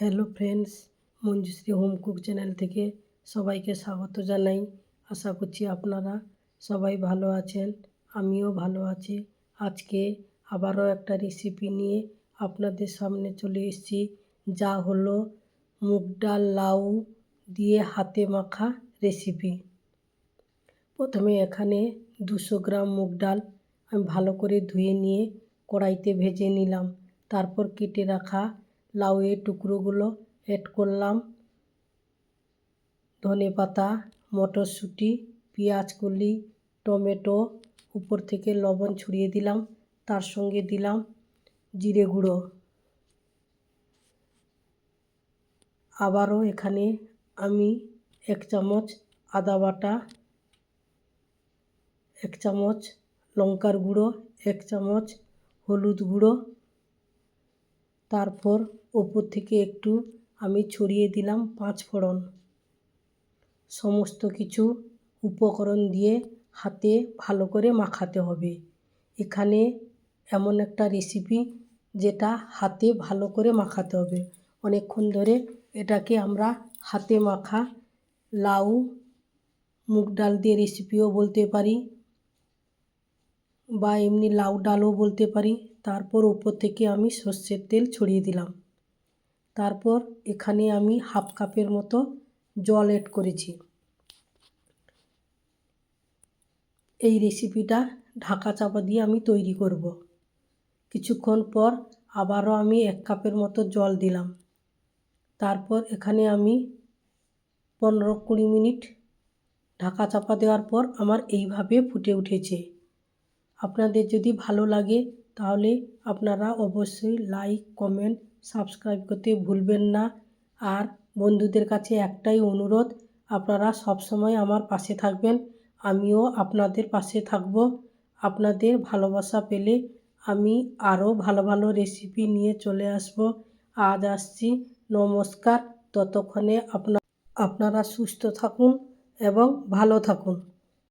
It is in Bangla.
Hello friends, Manjushree home cook channel থেকে সবাইকে স্বাগত জানাই। আশা করছি আপনারা সবাই ভালো আছেন, আমিও ভালো আছি। আজকে আবারও একটা রেসিপি নিয়ে আপনাদের সামনে চলে এসেছি। যা হলো মুগ ডাল লাউ দিয়ে হাতে মাখা রেসিপি প্রথমে এখানে দুশো গ্রাম মুগ ডাল আমি ভালো করে ধুয়ে নিয়ে কড়াইতে ভেজে নিলাম। তারপর কেটে রাখা লাউয়ের টুকরোগুলো অ্যাড করলাম। ধনে পাতা মটরশুঁটি পেঁয়াজ কলি টমেটো, উপর থেকে লবণ ছড়িয়ে দিলাম, তার সঙ্গে দিলাম জিরে গুঁড়ো। আবারও এখানে আমি এক চামচ আদা বাটা, এক চামচ লঙ্কার গুঁড়ো, এক চামচ হলুদ গুঁড়ো, তারপর ওপর থেকে একটু আমি ছড়িয়ে দিলাম পাঁচ ফোড়ন। সমস্ত কিছু উপকরণ দিয়ে হাতে ভালো করে মাখাতে হবে। এখানে এমন একটা রেসিপি যেটা হাতে ভালো করে মাখাতে হবে। অনেকক্ষণ ধরে এটাকে আমরা হাতে মাখা লাউ, মুগ ডাল দিয়ে রেসিপিও বলতে পারি বা এমনি লাউ ডালও বলতে পারি। তারপর উপর থেকে আমি সর্ষের তেল ছড়িয়ে দিলাম। তারপর এখানে আমি হাফ কাপের মতো জল অ্যাড করেছি। এই রেসিপিটা ঢাকা চাপা দিয়ে আমি তৈরি করব। কিছুক্ষণ পর আবারও আমি এক কাপের মতো জল দিলাম। তারপর এখানে আমি পনেরো কুড়ি মিনিট ঢাকা চাপা দেওয়ার পর আমার এইভাবে ফুটে উঠেছে। আপনাদের যদি ভালো লাগে তাহলে আপনারা অবশ্যই লাইক কমেন্ট সাবস্ক্রাইব করতে ভুলবেন না। আর বন্ধুদের কাছে একটাই অনুরোধ, আপনারা সবসময় আমার পাশে থাকবেন, আমিও আপনাদের পাশে থাকব। আপনাদের ভালোবাসা পেলে আমি আরও ভালো ভালো রেসিপি নিয়ে চলে আসব। আজ আসছি, নমস্কার, ততক্ষণে আপনা, আপনারা সুস্থ থাকুন এবং ভালো থাকুন।